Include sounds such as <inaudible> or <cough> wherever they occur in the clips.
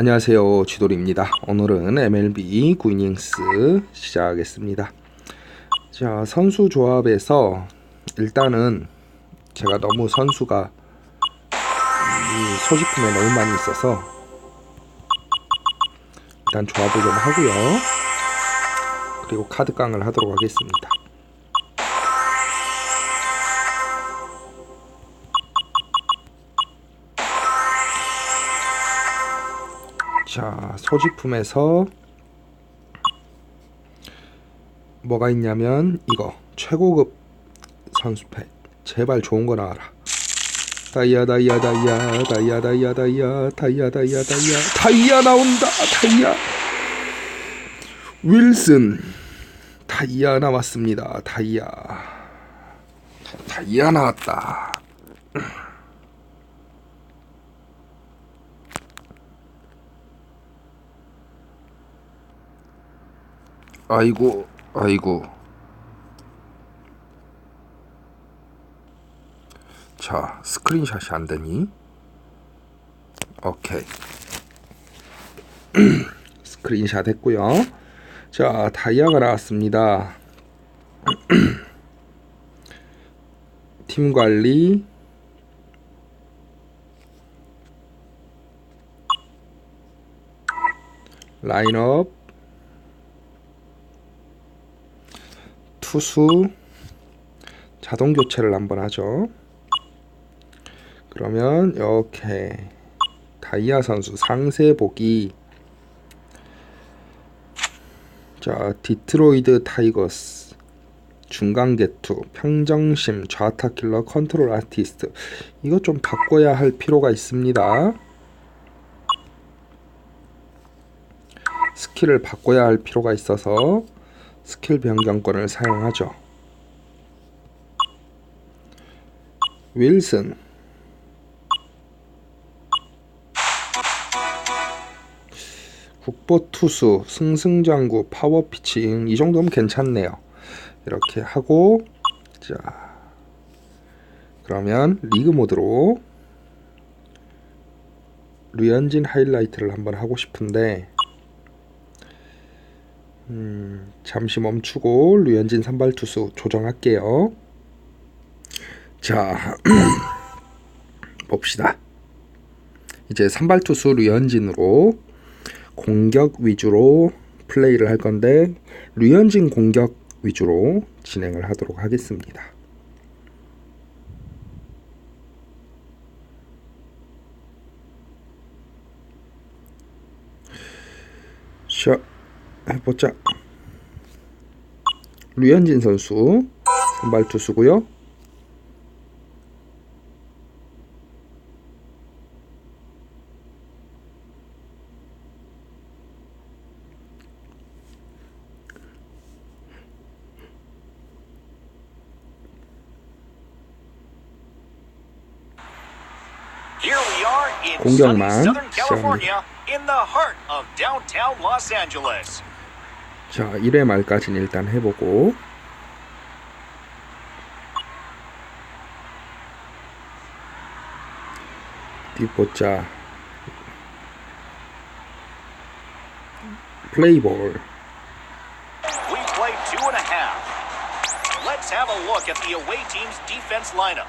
안녕하세요. 쥐돌입니다. 오늘은 MLB 9이닝스 시작하겠습니다. 자 선수 조합에서 일단은 제가 너무 선수가 이 소지품에 너무 많이 있어서 일단 조합을 좀 하고요. 그리고 카드 깡을 하도록 하겠습니다 자, 소지품에서 뭐가 있냐면 이거. 최고급 선수팩. 제발 좋은 거 나와라. 다이아 다이아 다이아 다이아 다이아 다이아 다이아 다이아 다이아. 다이아 나온다 다이아. 윌슨. 다이아 나왔습니다 다이아. 다이아 나왔다 아이고, 아이고. 자, 스크린샷이 안 되니? 오케이. <clears throat> 스크린샷 했고요. 자, 다이아가 나왔습니다. <clears throat> 팀 관리. 라인업. 투수 자동 교체를 한번 하죠. 그러면 이렇게 다이아 선수 상세 보기 자 디트로이드 타이거스 중간 개투 평정심 좌타 킬러 컨트롤 아티스트 이거 좀 바꿔야 할 필요가 있습니다. 스킬을 바꿔야 할 필요가 있어서 스킬 변경권을 사용하죠. 윌슨 국보 투수 승승장구 파워 피칭 이 정도면 괜찮네요. 이렇게 하고 자 그러면 리그 모드로 류현진 하이라이트를 한번 하고 싶은데 음, 잠시 멈추고 류현진 선발 투수 조정할게요. 자, <clears throat> 봅시다. 이제 선발 투수 류현진으로 공격 위주로 플레이를 할 건데 류현진 공격 위주로 진행을 하도록 하겠습니다. 자, 해보자. 류현진 선수 선발 투수고요. 공격만 시작합니다. 자, 1회 말까지는 일단 해보고 뒷보자 플레이볼 We play two and a half. Let's have a look at the away team's defense lineup.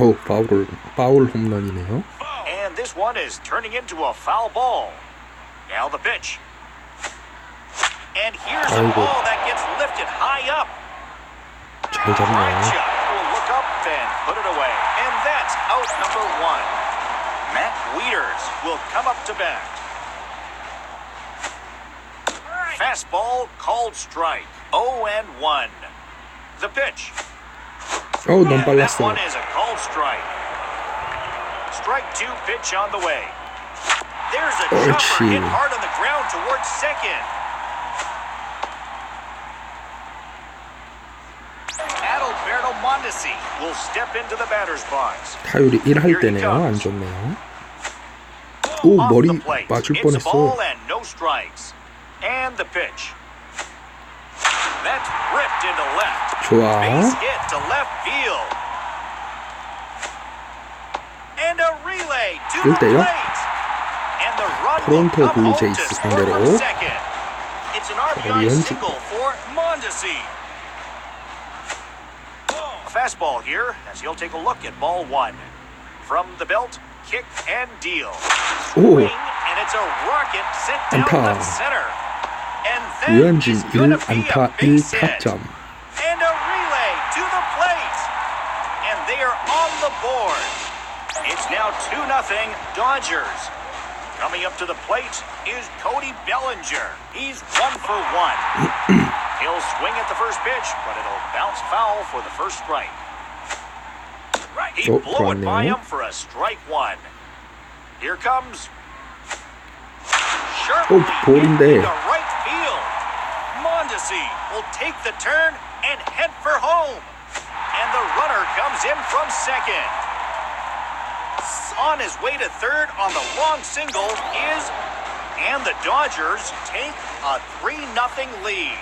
어우 파울 파울 홈런이네요 And this one is turning into a foul ball. Now the pitch. And here's a 아이고. ball that gets lifted high up. 잘 Right 잡네 shot will look up and put it away. And that's out number one. Matt Wieters will come up to bat. Fastball called strike. 0 and 1. The pitch. 어우 너무 And that 빨랐어요 one is a called strike. Strike two pitch on the way. There's a 옳지. chopper hit hard on the ground toward towards second. Adalberto Mondesi will step into the batter's box. 타율이 1할 때네요. 안 좋네요. 오 Off 머리 the plate. 맞을 It's a 뻔했어. ball and no strikes. And the pitch. That's ripped into left. 좋아. Base hit to left field. And a relay to the 일대요. plate. And the run will 토론토 come home to 블루제이스 score from 상대로 second. It's an RBI 류현진. single for Mondesi. Fastball here as he'll take a look at ball one. From the belt, kick and deal. 오 Swing, and it's a rocket sent down 안타. left center. And that 류현진 is gonna 1 be a 안타 base hit. 1타점. And a relay to the plate. And they are on the board. It's now 2 0 Dodgers. Coming up to the plate is Cody Bellinger. He's one for one. <clears throat> He'll swing at the first pitch, but it'll bounce foul for the first strike. He blew it by him for a strike one. Here comes. Sharply oh, pulled him there. Into right field. Mondesi will take the turn and head for home. And the runner comes in from second on his way to third on the long single is, and the Dodgers take a 3 0 lead.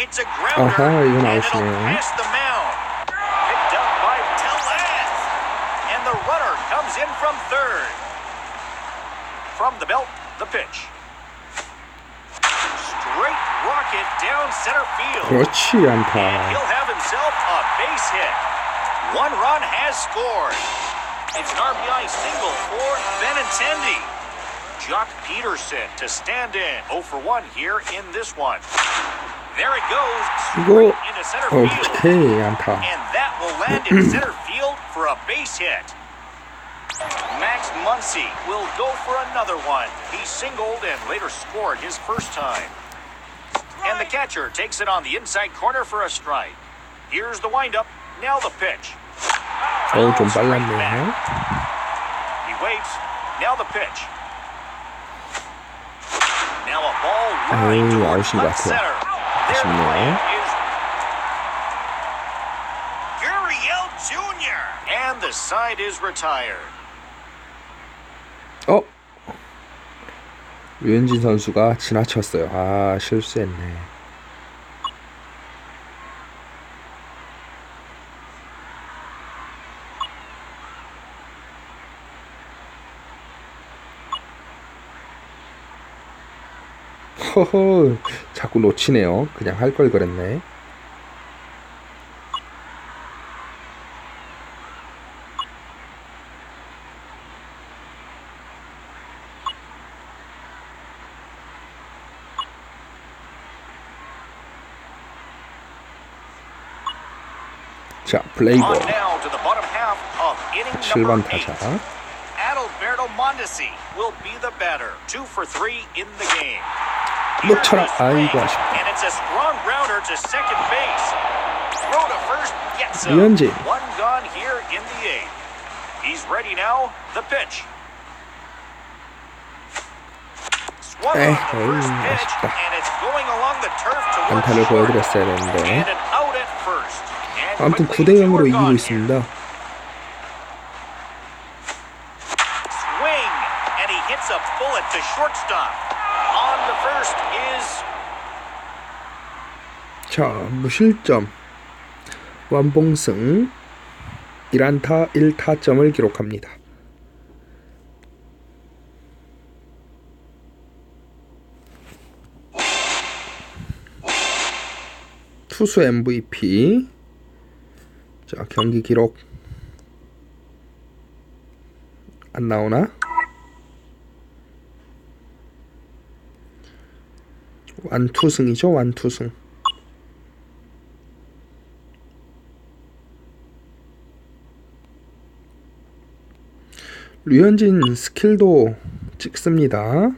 It's a grounder, Aha, and it'll pass the mound. Picked up by Tellez, and the runner comes in from third. From the belt, the pitch. Straight rocket down center field. And he'll have himself a base hit. One run has scored. It's an RBI single for Benintendi. Jock Peterson to stand in. 0 for 1 here in this one. There it goes. Straight into center field. Okay, I'm. And that will land in <clears throat> center field for a base hit. Max Muncy will go for another one. He singled and later scored his first time. And the catcher takes it on the inside corner for a strike. Here's the windup. Now the pitch. 어우 좀 빨랐네요. towards 아웃인 것 같아요. 아쉽네요. 어? 류현진 선수가 지나쳤어요. 아 실수했네. 허허 자꾸 놓치네요. 그냥 할 걸 그랬네. 자 inning 7번 number eight. 타자. Adalberto Mondesi will be the batter. Two for three in the game. 놓쳐라. Here's the 아이고 swing, 아쉽다. And it's a strong grounder to second base. Throw to first, gets him. 류현진. One gone here in the eighth. He's ready now. The pitch. Swung on the 에이, first pitch, 아쉽다. and it's going along the turf towards 안타를 short. 보여드렸어야 되는데 And an out at first. And 아무튼 quickly 9대 0으로 two are 이기고 gone here. 있습니다. Swing, and he hits a bullet to shortstop. 자 무실점 완봉승 1안타 1타점을 기록합니다. 투수 MVP 자 경기 기록 안 나오나? 완투승이죠 완투승 류현진 스킬도 찍습니다.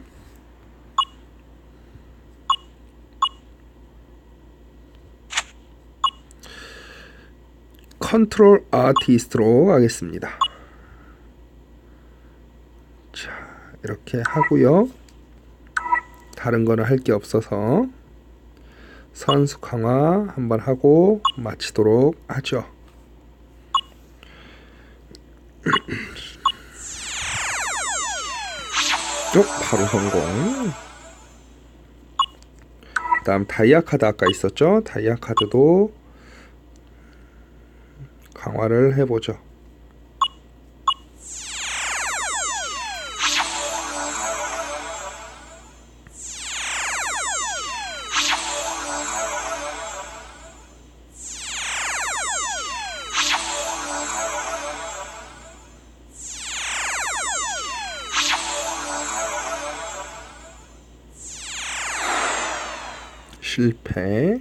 컨트롤 아티스트로 가겠습니다. 자, 이렇게 하고요. 다른 거는 할 게 없어서 선수 강화 한번 하고 마치도록 하죠. 어, 바로 성공. 그 다음 다이아 카드 아까 있었죠? 다이아 카드도 강화를 해보죠. 실패.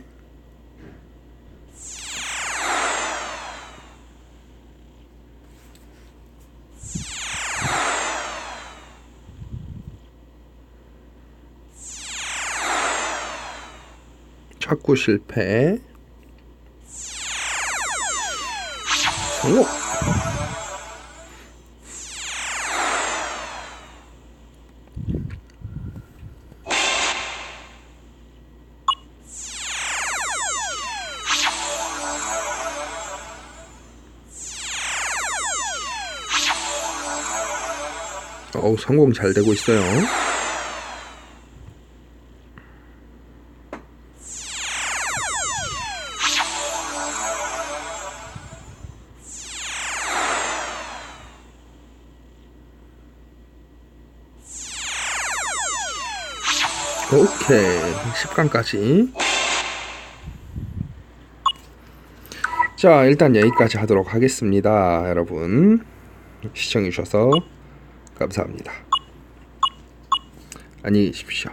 착구 실패. 성공. 어우, 성공 잘 되고 있어요. 오케이. 10강까지. 자, 일단 여기까지 하도록 하겠습니다. 여러분. 시청해주셔서 감사합니다. 안녕히 계십시오.